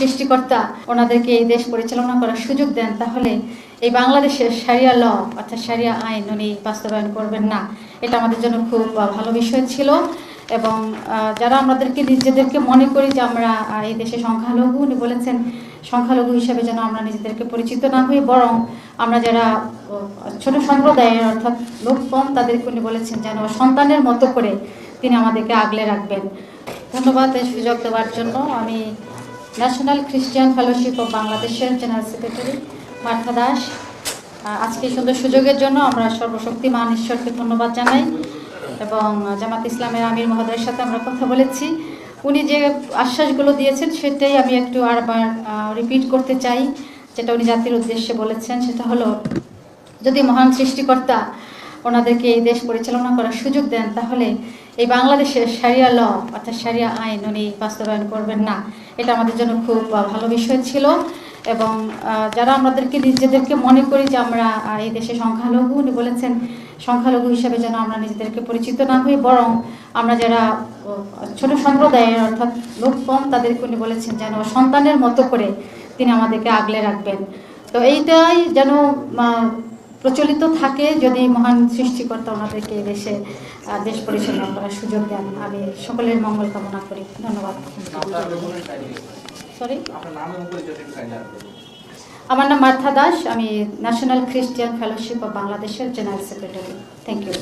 সৃষ্টিকর্তা ওনাদেরকে এই দেশ পরিচালনা করার সুযোগ দেন, তাহলে এই বাংলাদেশের সারিয়া ল অর্থাৎ সারিয়া আইন, উনি বাস্তবায়ন করবেন না। এটা আমাদের জন্য খুব ভালো বিষয় ছিল এবং যারা আমাদেরকে নিজেদেরকে মনে করি যে আমরা এই দেশে সংখ্যালঘু, উনি বলেছেন সংখ্যালঘু হিসেবে যেন আমরা নিজেদেরকে পরিচিত না হই, বরং আমরা যারা ছোট সম্প্রদায়ের, অর্থাৎ লোক কম, তাদেরকে উনি বলেছেন যেন সন্তানের মতো করে তিনি আমাদেরকে আগলে রাখবেন। ধন্যবাদ এই সুযোগ দেওয়ার জন্য। আমি ন্যাশনাল খ্রিস্টিয়ান ফেলোশিপ অফ বাংলাদেশের জেনারেল সেক্রেটারি মার্থা দাস আজকে সুন্দর সুযোগের জন্য আমরা সর্বশক্তিমান ঈশ্বরকে ধন্যবাদ জানাই এবং জামাত ইসলামের আমির মহোদয়ের সাথে আমরা কথা বলেছি। উনি যে আশ্বাসগুলো দিয়েছেন সেটাই আমি একটু আরবার রিপিট করতে চাই। যেটা উনি জাতির উদ্দেশ্যে বলেছেন, সেটা হলো, যদি মহান সৃষ্টিকর্তা ওনাদেরকে এই দেশ পরিচালনা করার সুযোগ দেন, তাহলে এই বাংলাদেশের সারিয়া ল অর্থাৎ সারিয়া আইন, উনি বাস্তবায়ন করবেন না। এটা আমাদের জন্য খুব ভালো বিষয় ছিল। এবং যারা আমাদেরকে, নিজেদেরকে মনে করি যে আমরা এই দেশে সংখ্যালঘু, উনি বলেছেন সংখ্যালঘু হিসেবে যেন আমরা নিজেদেরকে পরিচিত না হই, বরং আমরা যারা ছোট সম্প্রদায়ের, অর্থাৎ লোক কম, তাদেরকে উনি বলেছেন যেন সন্তানের মতো করে তিনি আমাদেরকে আগলে রাখবেন। তো এইটাই যেন প্রচলিত থাকে, যদি মহান সৃষ্টিকর্তা ওনাদেরকে দেশে দেশ পরিচালনা করার সুযোগ দেন, আমি সকলের মঙ্গল কামনা করি ধন্যবাদ? সরি। আমার নাম মার্থা দাস, আমি ন্যাশনাল খ্রিস্টিয়ান ফেলোশিপ অফ বাংলাদেশের জেনারেল সেক্রেটারি থ্যাংক ইউ